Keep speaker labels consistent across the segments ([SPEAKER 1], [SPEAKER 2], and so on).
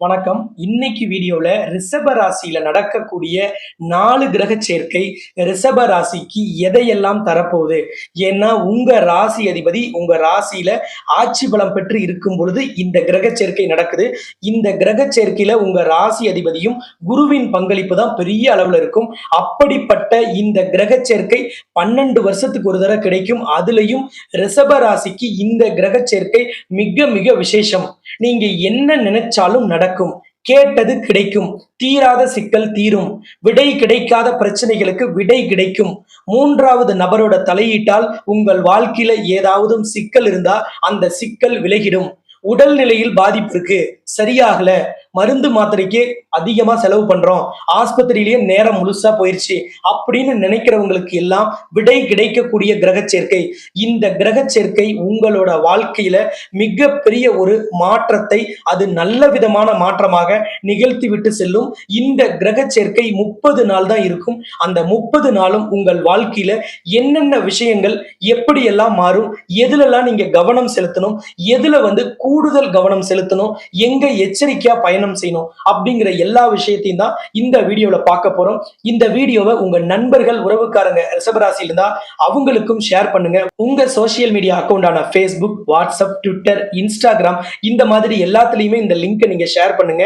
[SPEAKER 1] வணக்கம். இன்னைக்கு வீடியோல ரிஷப ராசியில நடக்கக்கூடிய நாலு கிரக சேர்க்கை ரிஷப ராசிக்கு எதையெல்லாம் தரப்போகுது? ஏன்னா உங்க ராசி அதிபதி உங்க ராசியில ஆட்சி பலம் பெற்று இருக்கும் பொழுது இந்த கிரக சேர்க்கை நடக்குது. இந்த கிரக சேர்க்கையில உங்க ராசி அதிபதியும் குருவின் பங்களிப்பு தான் பெரிய அளவுல இருக்கும். அப்படிப்பட்ட இந்த கிரக சேர்க்கை பன்னெண்டு வருஷத்துக்கு ஒரு தடவை கிடைக்கும். அதுலயும் ரிஷப ராசிக்கு இந்த கிரக சேர்க்கை மிக மிக விசேஷம். நீங்க என்ன நினைச்சாலும் நடக்கும். கேட்டது கிடைக்கும். தீராத சிக்கல் தீரும். விடை கிடைக்காத பிரச்சனைகளுக்கு விடை கிடைக்கும். மூன்றாவது நபரோட தலையீட்டால் உங்கள் வாழ்க்கையில ஏதாவது சிக்கல் இருந்தா அந்த சிக்கல் விலகிடும். உடல்நிலையில் பாதிப்பு இருக்கு. சரியாகல. மருந்து மாத்திரைக்கு அதிகமா செலவு பண்றோம். ஆஸ்பத்திரியிலேயே நேரம் முழுசா போயிருச்சு. அப்படின்னு நினைக்கிறவங்களுக்கு எல்லாம் விடை கிடைக்கக்கூடிய கிரக சேர்க்கை. இந்த கிரக சேர்க்கை உங்களோட வாழ்க்கையில மிக பெரிய ஒரு மாற்றத்தை அது நல்ல விதமான மாற்றமாக நிகழ்த்தி விட்டு செல்லும். இந்த கிரக சேர்க்கை முப்பது நாள் தான் இருக்கும். அந்த முப்பது நாளும் உங்கள் வாழ்க்கையில என்னென்ன விஷயங்கள் எப்படியெல்லாம் மாறும் எதுலெல்லாம் நீங்க கவனம் செலுத்தணும் எதுல வந்து கூடுதல் கவனம் செலுத்தணும் எங்க எச்சரிக்கையா பயணம் செய்யணும் அப்படிங்கிற எல்லா விஷயத்தையும் தான் இந்த வீடியோவில் பார்க்க போறோம். இந்த வீடியோவை உங்க நண்பர்கள் உறவுக்காரங்க ரிஷபராசியில் இருந்தா அவங்களுக்கும் ஷேர் பண்ணுங்க. உங்க சோசியல் மீடியா அக்கௌண்டான ஃபேஸ்புக் வாட்ஸ்அப் ட்விட்டர் இன்ஸ்டாகிராம் இந்த மாதிரி எல்லாத்துலயுமே இந்த லிங்கை நீங்க ஷேர் பண்ணுங்க.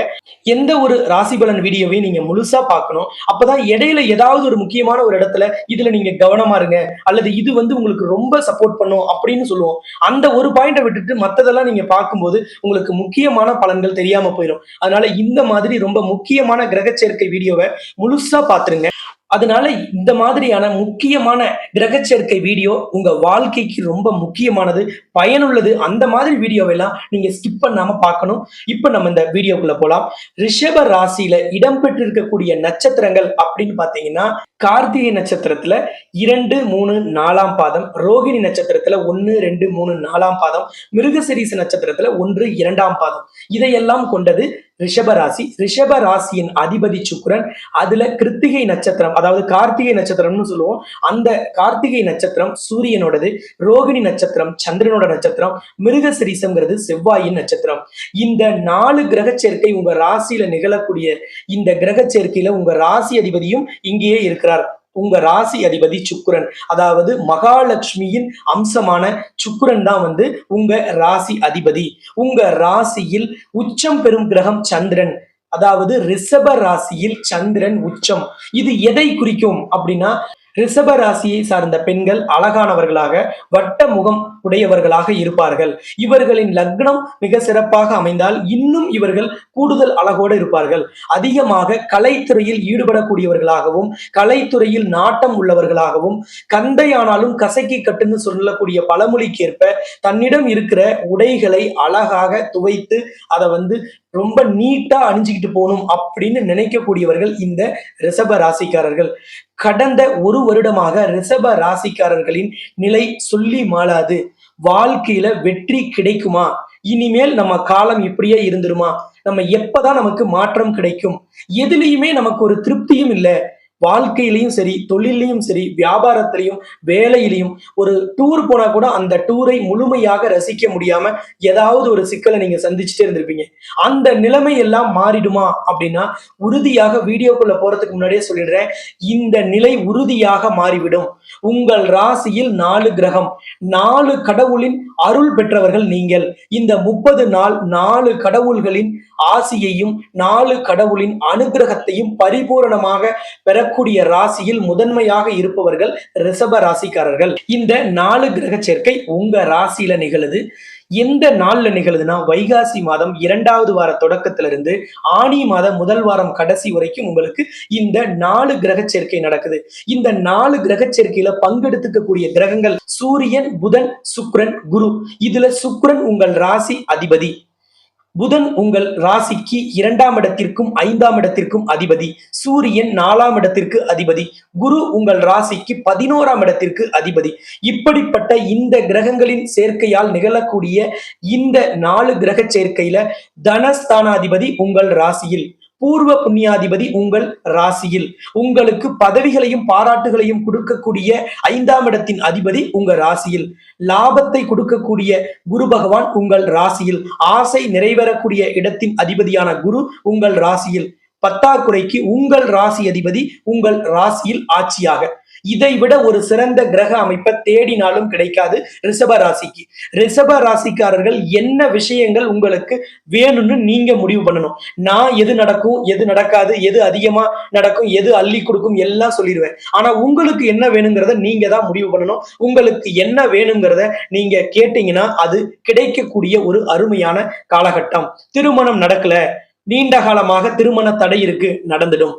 [SPEAKER 1] எந்த ஒரு ராசி பலன் வீடியோவையும் நீங்க முழுசா பார்க்கணும். அப்பதான் இடையில ஏதாவது ஒரு முக்கியமான ஒரு இடத்துல இதுல நீங்க கவனமா இருங்க. அல்லது இது வந்து உங்களுக்கு ரொம்ப சப்போர்ட் பண்ணும் அப்படின்னு சொல்லுவோம். அந்த ஒரு பாயிண்ட்டை விட்டுட்டு மத்ததெல்லாம் நீங்க பார்க்கும்போது உங்களுக்கு முக்கியமான பலன்கள் தெரியாம போயிடும் அதனால இந்த மாதிரி ரொம்ப முக்கியமான கிரக சேர்க்கை வீடியோவை முழுசா பாத்துருங்க அதனால இந்த மாதிரியான முக்கியமான கிரக சேர்க்கை வீடியோ உங்க வாழ்க்கைக்கு ரொம்ப முக்கியமானது பயனுள்ளது. அந்த மாதிரி வீடியோவெல்லாம் நீங்க ஸ்கிப் பண்ணாம பார்க்கணும். இப்ப நம்ம இந்த வீடியோக்குள்ள போலாம். ரிஷப ராசியில இடம்பெற்றிருக்கக்கூடிய நட்சத்திரங்கள் அப்படின்னு பாத்தீங்கன்னா கார்த்திகை நட்சத்திரத்துல இரண்டு மூணு நாலாம் பாதம் ரோகிணி நட்சத்திரத்துல ஒன்னு ரெண்டு மூணு நாலாம் பாதம் மிருகசிரீச நட்சத்திரத்துல ஒன்று இரண்டாம் பாதம். இதையெல்லாம் கொண்டது ரிஷபராசி. ரிஷபராசியின் ரிஷப ராசியின் அதிபதி சுக்கரன். அதுல கிருத்திகை நட்சத்திரம் அதாவது கார்த்திகை நட்சத்திரம்னு சொல்லுவோம். அந்த கார்த்திகை நட்சத்திரம் சூரியனோடது ரோகிணி நட்சத்திரம் சந்திரனோட நட்சத்திரம் மிருகசிரீசம்ங்கிறது செவ்வாயின் நட்சத்திரம். இந்த நாலு கிரக சேர்க்கை உங்க ராசியில நிகழக்கூடிய இந்த கிரக சேர்க்கையில உங்க ராசி அதிபதியும் இங்கேயே இருக்கிறார். உங்க ராசி அதிபதி சுக்குரன் அதாவது மகாலட்சுமியின் அம்சமான சுக்குரன் தான் வந்து உங்க ராசி அதிபதி. உங்க ராசியில் உச்சம் பெறும் கிரகம் சந்திரன் அதாவது ரிஷப ராசியில் சந்திரன் உச்சம். இது எதை குறிக்கும் அப்படின்னா ரிஷப ராசியை சார்ந்த பெண்கள் அழகானவர்களாக வட்ட முகம் உடையவர்களாக இருப்பார்கள். இவர்களின் லக்னம் மிக சிறப்பாக அமைந்தால் இன்னும் இவர்கள் கூடுதல் அழகோடு இருப்பார்கள். அதிகமாக கலைத்துறையில் ஈடுபடக்கூடியவர்களாகவும் கலைத்துறையில் நாட்டம் உள்ளவர்களாகவும் கந்தையானாலும் கசக்கி கட்டுன்னு சொல்லக்கூடிய பழமொழிக்கேற்ப தன்னிடம் இருக்கிற உடைகளை அழகாக துவைத்து அதை வந்து ரொம்ப நீட்டா அணிஞ்சுக்கிட்டு போகணும் அப்படின்னு நினைக்கக்கூடியவர்கள் இந்த ரிஷப ராசிக்காரர்கள். கடந்த ஒரு வருடமாக ரிஷப ராசிக்காரர்களின் நிலை சொல்லி மாளாது. வாழ்க்கையில வெற்றி கிடைக்குமா? இனிமேல் நம்ம காலம் இப்படியே இருந்துருமா? நம்ம எப்பதான் நமக்கு மாற்றம் கிடைக்கும்? எதுலேயுமே நமக்கு ஒரு திருப்தியும் இல்லை. வாழ்க்கையிலையும் சரி தொழிலையும் சரி வியாபாரத்திலையும் வேலையிலையும் ஒரு டூர் போனா கூட அந்த டூரை முழுமையாக ரசிக்க முடியாம ஏதாவது ஒரு சிக்கலை நீங்க சந்திச்சுட்டே இருந்திருப்பீங்க. அந்த நிலைமை எல்லாம் மாறிடுமா அப்படின்னா உறுதியாக வீடியோக்குள்ள போறதுக்கு முன்னாடியே சொல்லிடுறேன். இந்த நிலை உறுதியாக மாறிவிடும். உங்கள் ராசியில் நாலு கிரகம். நாலு கடவுளின் அருள் பெற்றவர்கள் நீங்கள். இந்த முப்பது நாள் நாலு கடவுள்களின் ஆசியையும் நாலு கடவுளின் அனுகிரகத்தையும் பரிபூரணமாக பெறக்கூடிய ராசியில் முதன்மையாக இருப்பவர்கள் ரிஷப ராசிக்காரர்கள். இந்த நாலு கிரக சேர்க்கை உங்க ராசியில நிகழுது. எந்த நாள்ல நிகழுதுன்னா வைகாசி மாதம் இரண்டாவது வார தொடக்கத்துல இருந்து ஆணி மாதம் முதல் வாரம் கடைசி வரைக்கும் உங்களுக்கு இந்த நாலு கிரக சேர்க்கை நடக்குது. இந்த நாலு கிரக சேர்க்கையில பங்கெடுத்துக்கக்கூடிய கிரகங்கள் சூரியன் புதன் சுக்ரன் குரு. இதுல சுக்ரன் உங்கள் ராசி அதிபதி. புதன் உங்கள் ராசிக்கு இரண்டாம் இடத்திற்கும் ஐந்தாம் இடத்திற்கும் அதிபதி. சூரியன் நாலாம் இடத்திற்கு அதிபதி. குரு உங்கள் ராசிக்கு பதினோராம் இடத்திற்கு அதிபதி. இப்படிப்பட்ட இந்த கிரகங்களின் சேர்க்கையால் நிகழக்கூடிய இந்த நாலு கிரக சேர்க்கையில தனஸ்தானாதிபதி உங்கள் ராசியில். பூர்வ புண்ணியாதிபதி உங்கள் ராசியில். உங்களுக்கு பதவிகளையும் பாராட்டுகளையும் கொடுக்கக்கூடிய ஐந்தாம் இடத்தின் அதிபதி உங்க ராசியில். லாபத்தை கொடுக்கக்கூடிய குரு பகவான் உங்கள் ராசியில். ஆசை நிறைவேறக்கூடிய இடத்தின் அதிபதியான குரு உங்கள் ராசியில். பத்தாக்குறைக்கு உங்கள் ராசி அதிபதி உங்கள் ராசியில் ஆட்சியாக. இதை விட ஒரு சிறந்த கிரக அமைப்பை தேடினாலும் கிடைக்காது ரிஷப ராசிக்கு. ரிஷப ராசிக்காரர்கள் என்ன விஷயங்கள் உங்களுக்கு வேணும்னு நீங்க முடிவு பண்ணணும். நான் எது நடக்கும் எது நடக்காது எது அதிகமா நடக்கும் எது அள்ளி கொடுக்கும் எல்லாம் சொல்லிடுவேன். ஆனா உங்களுக்கு என்ன வேணுங்கிறத நீங்க தான் முடிவு பண்ணணும். உங்களுக்கு என்ன வேணுங்கிறத நீங்க கேட்டீங்கன்னா அது கிடைக்கக்கூடிய ஒரு அருமையான காலகட்டம். திருமணம் நடக்கல. நீண்ட காலமாக திருமண தடை இருக்கு நடந்துடும்.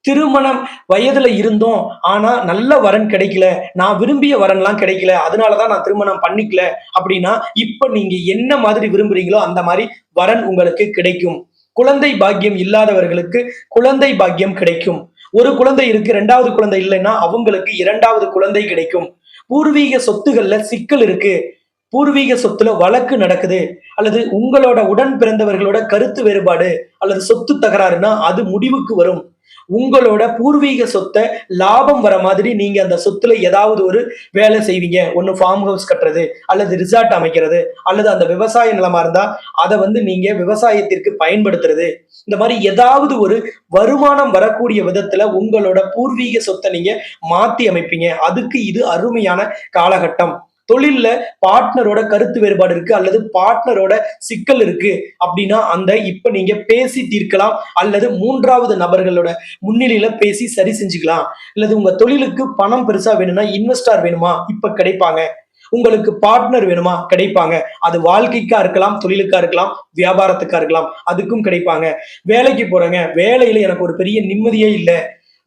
[SPEAKER 1] திருமணம் வயதுல இருந்தோம். ஆனா நல்ல வரன் கிடைக்கல. நான் விரும்பிய வரன்லாம் கிடைக்கல. அதனாலதான் நான் திருமணம் பண்ணிக்கல. அப்படின்னா இப்ப நீங்க என்ன மாதிரி விரும்புறீங்களோ அந்த மாதிரி வரன் உங்களுக்கு கிடைக்கும். குழந்தை பாக்கியம் இல்லாதவர்களுக்கு குழந்தை பாக்கியம் கிடைக்கும். ஒரு குழந்தை இருக்கு ரெண்டாவது குழந்தை இல்லைன்னா அவங்களுக்கு இரண்டாவது குழந்தை கிடைக்கும். பூர்வீக சொத்துகள்ல சிக்கல் இருக்கு. பூர்வீக சொத்துல வழக்கு நடக்குது. அல்லது உங்களோட உடன் பிறந்தவர்களோட கருத்து வேறுபாடு அல்லது சொத்து தகராறுனா அது முடிவுக்கு வரும். உங்களோட பூர்வீக சொத்தை லாபம் வர மாதிரி நீங்க அந்த சொத்துல ஏதாவது ஒரு வேலை செய்வீங்க. ஒன்னு ஃபார்ம் ஹவுஸ் கட்டுறது அல்லது ரிசார்ட் அமைக்கிறது அல்லது அந்த விவசாய நிலமா இருந்தா அதை வந்து நீங்க விவசாயத்திற்கு பயன்படுத்துறது. இந்த மாதிரி ஏதாவது ஒரு வருமானம் வரக்கூடிய விதத்துல உங்களோட பூர்வீக சொத்தை நீங்க மாத்தி அமைப்பீங்க. அதுக்கு இது அருமையான காலகட்டம். தொழில்ல பார்ட்னரோட கருத்து வேறுபாடு இருக்கு அல்லது பார்ட்னரோட சிக்கல் இருக்கு அப்படின்னா அந்த இப்ப நீங்க பேசி தீர்க்கலாம் அல்லது மூன்றாவது நபர்களோட முன்னிலையில பேசி சரி செஞ்சுக்கலாம். அல்லது உங்க தொழிலுக்கு பணம் பெருசா வேணும்னா இன்வெஸ்டார் வேணுமா? இப்ப கிடைப்பாங்க. உங்களுக்கு பார்ட்னர் வேணுமா? கிடைப்பாங்க. அது வாழ்க்கைக்கா இருக்கலாம் தொழிலுக்கா இருக்கலாம் வியாபாரத்துக்கா இருக்கலாம் அதுக்கும் கிடைப்பாங்க. வேலைக்கு போறேங்க. வேலையில எனக்கு ஒரு பெரிய நிம்மதியே இல்லை.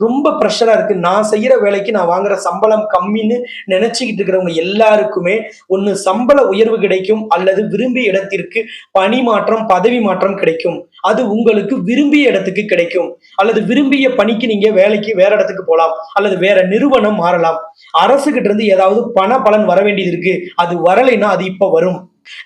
[SPEAKER 1] ரொம்ப ப்ரெஷராக இருக்கு. நான் செய்யற வேலைக்கு நான் வாங்குற சம்பளம் கம்மின்னு நினைச்சுக்கிட்டு இருக்கிறவங்க எல்லாருக்குமே ஒன்று சம்பள உயர்வு கிடைக்கும் அல்லது விரும்பிய இடத்திற்கு பணி மாற்றம் பதவி மாற்றம் கிடைக்கும். அது உங்களுக்கு விரும்பிய இடத்துக்கு கிடைக்கும். அல்லது விரும்பிய பணிக்கு நீங்க வேலைக்கு வேற இடத்துக்கு போகலாம் அல்லது வேற நிறுவனம் மாறலாம். அரசு கிட்ட இருந்து ஏதாவது பண பலன் வர வேண்டியது இருக்கு. அது வரலைன்னா அது இப்ப வரும்.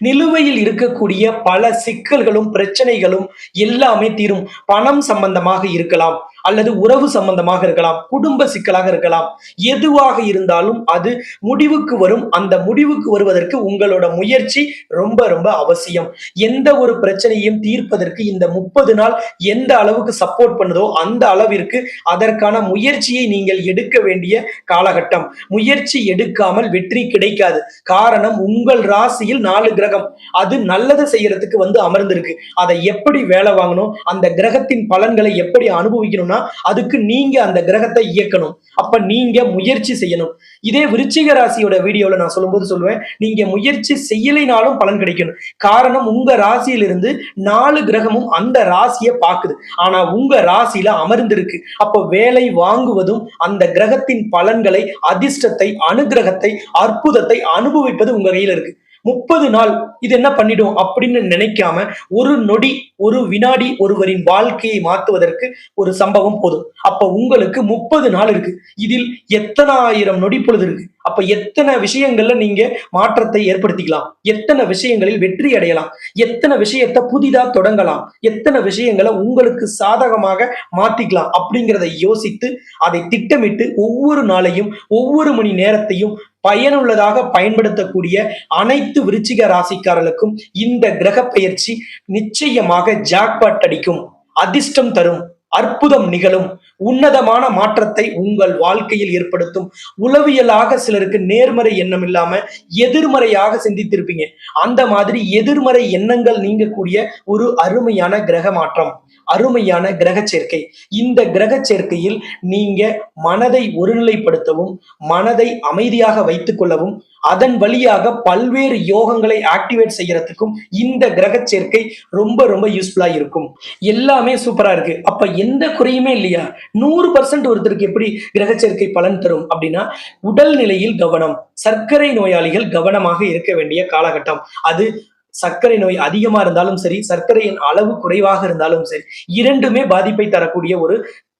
[SPEAKER 1] நிலுவையில் இருக்கக்கூடிய பல சிக்கல்களும் பிரச்சனைகளும் எல்லாமே தீரும். பணம் சம்பந்தமாக இருக்கலாம். அல்லது உறவு சம்பந்தமாக இருக்கலாம் குடும்ப சிக்கலாக இருக்கலாம் எதுவாக இருந்தாலும் அது முடிவுக்கு வரும். அந்த முடிவுக்கு வருவதற்கு உங்களோட முயற்சி ரொம்ப ரொம்ப அவசியம். எந்த ஒரு பிரச்சனையும் தீர்ப்பதற்கு இந்த முப்பது நாள் எந்த அளவுக்கு சப்போர்ட் பண்ணுதோ அந்த அளவிற்கு அதற்கான முயற்சியை நீங்கள் எடுக்க வேண்டிய காலகட்டம். முயற்சி எடுக்காமல் வெற்றி கிடைக்காது. காரணம் உங்கள் ராசியில் நாலு கிரகம். அது நல்லதை செய்யறதுக்கு வந்து அமர்ந்திருக்கு. அதை எப்படி வேலை வாங்கணும்? அந்த கிரகத்தின் பலன்களை எப்படி அனுபவிக்கணும்னா அதுக்கு நீங்க அந்த கிரகத்தை இயக்கணும். அப்ப நீங்க முயற்சி செய்யணும். இதே விருச்சிக ராசியோட வீடியோல நான் சொல்லும்போது சொல்லுவேன் நீங்க முயற்சி செய்யலைனாலும் பலன் கிடைக்கணும். காரணம் உங்க ராசியிலிருந்து நாலு கிரகமும் அந்த ராசியை பாக்குது ஆனா உங்க ராசியில அமர்ந்திருக்கு. அப்போ வேலை வாங்குவதும் அந்த கிரகத்தின் பலன்களை அதிர்ஷ்டத்தை அனுகிரகத்தை அற்புதத்தை அனுபவிப்பது உங்க கையில இருக்கு. முப்பது நாள் இது என்ன பண்ணிடும் அப்படின்னு நினைக்காம ஒரு நொடி ஒரு வினாடி ஒருவரின் வாழ்க்கையை மாத்துவதற்கு ஒரு சம்பவம் போதும். அப்ப உங்களுக்கு முப்பது நாள் இருக்கு. இதில் எத்தனை ஆயிரம் நொடி பொழுது இருக்கு. அப்ப எத்தனை விஷயங்கள்ல நீங்க மாற்றத்தை ஏற்படுத்திக்கலாம். எத்தனை விஷயங்களில் வெற்றி அடையலாம். எத்தனை விஷயத்தை புதிதா தொடங்கலாம். எத்தனை விஷயங்களை உங்களுக்கு சாதகமாக மாத்திக்கலாம் அப்படிங்கிறத யோசித்து அதை திட்டமிட்டு ஒவ்வொரு நாளையும் ஒவ்வொரு மணி நேரத்தையும் பயனுள்ளதாக பயன்படுத்தக்கூடிய அனைத்து விருச்சிக ராசிக்காரர்களுக்கும் இந்த கிரக பயிற்சி நிச்சயமாக ஜாக்பாட் அடிக்கும். அதிர்ஷ்டம் தரும். அற்புதம் நிகழும். உன்னதமான மாற்றத்தை உங்கள் வாழ்க்கையில் ஏற்படுத்தும். உளவியலாக சிலருக்கு நேர்மறை எண்ணம் இல்லாம எதிர்மறையாக சிந்தித்திருப்பீங்க. அந்த மாதிரி எதிர்மறை எண்ணங்கள் நீங்கக்கூடிய ஒரு அருமையான கிரக மாற்றம் அருமையான கிரக சேர்க்கை. இந்த கிரக சேர்க்கையில் நீங்க மனதை ஒருநிலைப்படுத்தவும் மனதை அமைதியாக வைத்துக் கொள்ளவும் அதன் வழியாக பல்வேறு யோகங்களை ஆக்டிவேட் செய்யறதுக்கும் இந்த கிரக சேர்க்கை ரொம்ப ரொம்ப யூஸ்ஃபுல்லா இருக்கும். எல்லாமே சூப்பரா இருக்கு. அப்ப எந்த குறையுமே இல்லையா? நூறு பர்சன்ட் ஒருத்தருக்கு எப்படி கிரக சேர்க்கை பலன் தரும் அப்படின்னா உடல் நிலையில் கவனம் சர்க்கரை நோயாளிகள் கவனமாக இருக்க வேண்டிய காலகட்டம். அது சர்க்கரை நோய் அதிகமா இருந்தாலும் சரி சர்க்கரையின் அளவு குறைவாக இருந்தாலும் சரி இரண்டுமே பாதிப்பை தரக்கூடிய ஒரு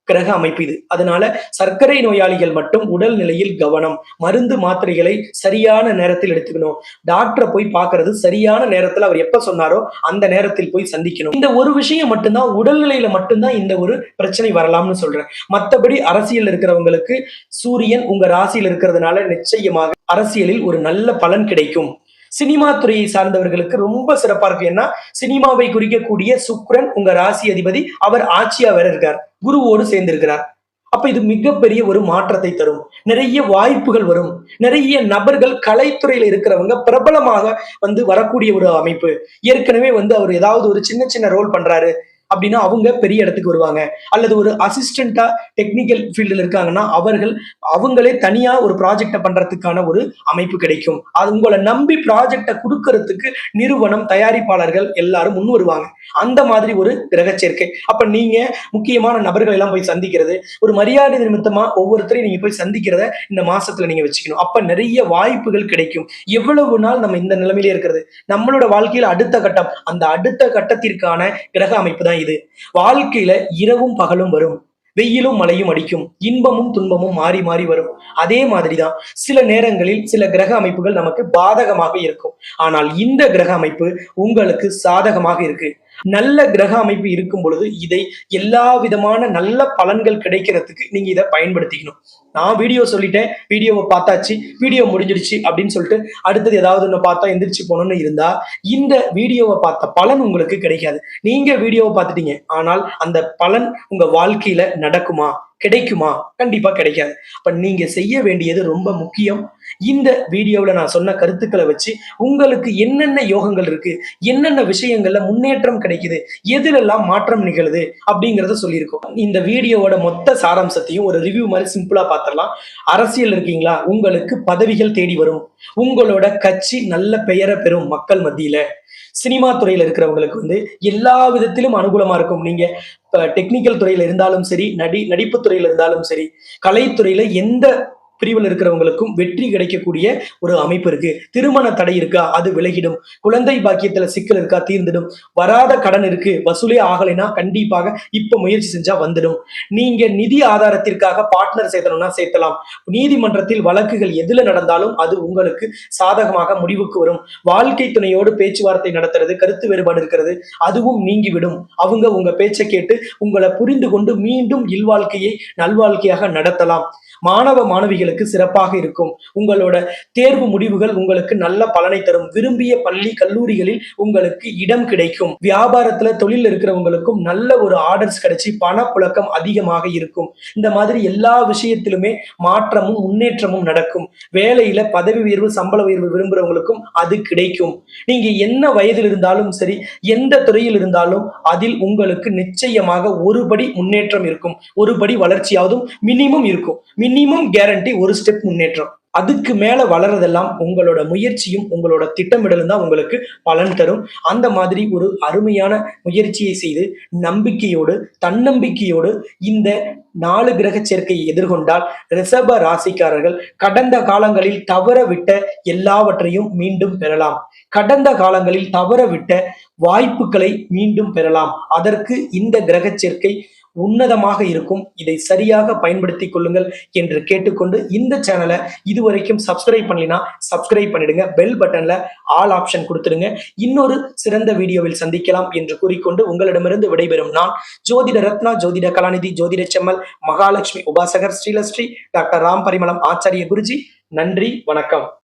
[SPEAKER 1] கிரக அமைப்பு இது. அதனால சர்க்கரை நோயாளிகள் மட்டும் உடல் நிலையில் கவனம் மருந்து மாத்திரைகளை சரியான நேரத்தில் எடுத்துக்கணும். டாக்டரை போய் பார்க்கறது சரியான நேரத்தில் அவர் எப்ப சொன்னாரோ அந்த நேரத்தில் போய் சந்திக்கணும். இந்த ஒரு விஷயம் மட்டும்தான் உடல்நிலையில மட்டும்தான் இந்த ஒரு பிரச்சனை வரலாம்னு சொல்றேன். மற்றபடி அரசியல் இருக்கிறவங்களுக்கு சூரியன் உங்க ராசியில் இருக்கிறதுனால நிச்சயமாக அரசியலில் ஒரு நல்ல பலன் கிடைக்கும். சினிமா துறையை சார்ந்தவர்களுக்கு ரொம்ப சிறப்பா இருக்கு. ஏன்னா சினிமாவை குறிக்கக்கூடிய சுக்ரன் உங்க ராசி அதிபதி அவர் ஆட்சியா வேற இருக்கார். குருவோடு சேர்ந்திருக்கிறார். அப்ப இது மிகப்பெரிய ஒரு மாற்றத்தை தரும். நிறைய வாய்ப்புகள் வரும். நிறைய நபர்கள் கலைத்துறையில இருக்கிறவங்க பிரபலமாக வந்து வரக்கூடிய ஒரு அமைப்பு. ஏற்கனவே வந்து அவர் ஏதாவது ஒரு சின்ன சின்ன ரோல் பண்றாரு. அப்படின்னா அவங்க பெரிய இடத்துக்கு வருவாங்க. அல்லது ஒரு அசிஸ்டண்டா டெக்னிக்கல் ஃபீல்டில் இருக்காங்கன்னா அவர்கள் அவங்களே தனியா ஒரு ப்ராஜெக்டை பண்றதுக்கான ஒரு அமைப்பு கிடைக்கும். அது உங்களை நம்பி ப்ராஜெக்டை கொடுக்கறதுக்கு நிறுவனம் தயாரிப்பாளர்கள் எல்லாரும் முன் வருவாங்க. அந்த மாதிரி ஒரு கிரக சேர்க்கை. அப்ப நீங்க முக்கியமான நபர்கள் எல்லாம் போய் சந்திக்கிறது ஒரு மரியாதை நிமித்தமா ஒவ்வொருத்தரையும் நீங்க போய் சந்திக்கிறத இந்த மாசத்துல நீங்க வச்சுக்கணும். அப்ப நிறைய வாய்ப்புகள் கிடைக்கும். எவ்வளவு நாள் நம்ம இந்த நிலைமையிலே இருக்கிறது? நம்மளோட வாழ்க்கையில அடுத்த கட்டம். அந்த அடுத்த கட்டத்திற்கான கிரக அமைப்பு தான் இது. வாழ்க்கையில இரவும் பகலும் வரும். வெயிலும் மழையும் அடிக்கும். இன்பமும் துன்பமும் மாறி மாறி வரும். அதே மாதிரிதான் சில நேரங்களில் சில கிரக அமைப்புகள் நமக்கு பாதகமாக இருக்கும். ஆனால் இந்த கிரக அமைப்பு உங்களுக்கு சாதகமாக இருக்கு. நல்ல கிரக அமைப்பு இருக்கும் பொழுது இதை எல்லா விதமான நல்ல பலன்கள் கிடைக்கிறதுக்கு நீங்க இதை பயன்படுத்திக்கணும். நான் வீடியோ சொல்லிட்டேன் வீடியோவை பார்த்தாச்சு வீடியோ முடிஞ்சிடுச்சு அப்படின்னு சொல்லிட்டு அடுத்தது ஏதாவது ஒன்று பார்த்தா எந்திரிச்சு போகணும்னு இருந்தா இந்த வீடியோவை பார்த்த பலன் உங்களுக்கு கிடைக்காது. நீங்க வீடியோவை பார்த்துட்டீங்க ஆனால் அந்த பலன் உங்க வாழ்க்கையில நடக்குமா? கிடைக்குமா? கண்டிப்பா கிடைக்காது. அப்ப நீங்க செய்ய வேண்டியது ரொம்ப முக்கியம். இந்த வீடியோவில் நான் சொன்ன கருத்துக்களை வச்சு உங்களுக்கு என்னென்ன யோகங்கள் இருக்கு? என்னென்ன விஷயங்கள்ல முன்னேற்றம் கிடைக்குது? எதுலெல்லாம் மாற்றம் நிகழுது? அப்படிங்கிறத சொல்லியிருக்கோம். இந்த வீடியோவோட மொத்த சாராம்சத்தையும் ஒரு ரிவ்யூ மாதிரி சிம்பிளா பார்த்துடலாம் அரசியல் இருக்கீங்களா? உங்களுக்கு பதவிகள் தேடி வரும். உங்களோட கட்சி நல்ல பெயரை பெறும் மக்கள் மத்தியில. சினிமா துறையில் இருக்கிறவங்களுக்கு வந்து எல்லா விதத்திலும் அனுகூலமா இருக்கும். நீங்க இப்ப டெக்னிக்கல் துறையில இருந்தாலும் சரி நடி நடிப்பு துறையில இருந்தாலும் சரி கலைத்துறையில எந்த பிரிவில் இருக்கிறவங்களுக்கும் வெற்றி கிடைக்கக்கூடிய ஒரு அமைப்பு இருக்கு. திருமண தடை இருக்கா? அது விலகிடும். குழந்தை பாக்கியத்துல சிக்கல் இருக்கா? தீர்ந்துடும். வராத கடன் இருக்கு. வசூலே ஆகலைன்னா கண்டிப்பாக இப்ப முயற்சி செஞ்சா வந்துடும். நீங்க நிதி ஆதாரத்திற்காக பார்ட்னர் சேர்த்தணும்னா சேர்த்தலாம். நீதிமன்றத்தில் வழக்குகள் எதுல நடந்தாலும் அது உங்களுக்கு சாதகமாக முடிவுக்கு வரும். வாழ்க்கை துணையோடு பேச்சுவார்த்தை நடத்துறது கருத்து வேறுபாடு இருக்கிறது அதுவும் நீங்கிவிடும். அவங்க உங்க பேச்சை கேட்டு உங்களை புரிந்து கொண்டு மீண்டும் இல்வாழ்க்கையை நல்வாழ்க்கையாக நடத்தலாம். மாணவ மாணவிகளுக்கு சிறப்பாக இருக்கும். உங்களோட தேர்வு முடிவுகள் உங்களுக்கு நல்ல பலனை தரும். விரும்பிய பள்ளி கல்லூரிகளில் உங்களுக்கு இடம் கிடைக்கும். வியாபாரத்துல தொழில் இருக்கிறவங்களுக்கும் நல்ல ஒரு ஆர்டர்ஸ் கிடைச்சி பணப்புழக்கம் அதிகமாக இருக்கும். இந்த மாதிரி எல்லா விஷயத்திலுமே மாற்றமும் முன்னேற்றமும் நடக்கும். வேலையில பதவி உயர்வு சம்பள உயர்வு விரும்புறவங்களுக்கும் அது கிடைக்கும். நீங்க என்ன வயதில் இருந்தாலும் சரி எந்த துறையில் இருந்தாலும் அதில் உங்களுக்கு நிச்சயமாக ஒருபடி முன்னேற்றம் இருக்கும். ஒருபடி வளர்ச்சியாவதும் மினிமம் இருக்கும். மினிமம் கேரண்டி ஒரு ஸ்டெப் முன்னேற்றம். அதுக்கு மேல வளர்றதெல்லாம் உங்களோட முயற்சியும் உங்களோட திட்டமிடலும் தான் உங்களுக்கு பலன் தரும். அந்த மாதிரி ஒரு அருமையான முயற்சியை செய்து நம்பிக்கையோடு தன்னம்பிக்கையோடு இந்த நாலு கிரக சேர்க்கையை எதிர்கொண்டால் ரிஷப ராசிக்காரர்கள் கடந்த காலங்களில் தவற விட்ட எல்லாவற்றையும் மீண்டும் பெறலாம். கடந்த காலங்களில் தவற விட்ட வாய்ப்புகளை மீண்டும் பெறலாம். அதற்கு இந்த கிரக சேர்க்கை உன்னதமாக இருக்கும். இதை சரியாக பயன்படுத்திக் கொள்ளுங்கள் என்று கேட்டுக்கொண்டு இந்த சேனலை இதுவரைக்கும் சப்ஸ்கிரைப் பண்ணலினா சப்ஸ்கிரைப் பண்ணிடுங்க. பெல் பட்டன்ல ஆல் ஆப்ஷன் கொடுத்துடுங்க. இன்னொரு சிறந்த வீடியோவில் சந்திக்கலாம் என்று கூறிக்கொண்டு உங்களிடமிருந்து விடைபெறும் நான் ஜோதிட ரத்னா ஜோதிட கலாநிதி ஜோதிட செம்மல் மகாலட்சுமி உபாசகர் ஸ்ரீலஸ்ரீ டாக்டர் ராம் பரிமளம் ஆச்சாரிய குருஜி நன்றி வணக்கம்.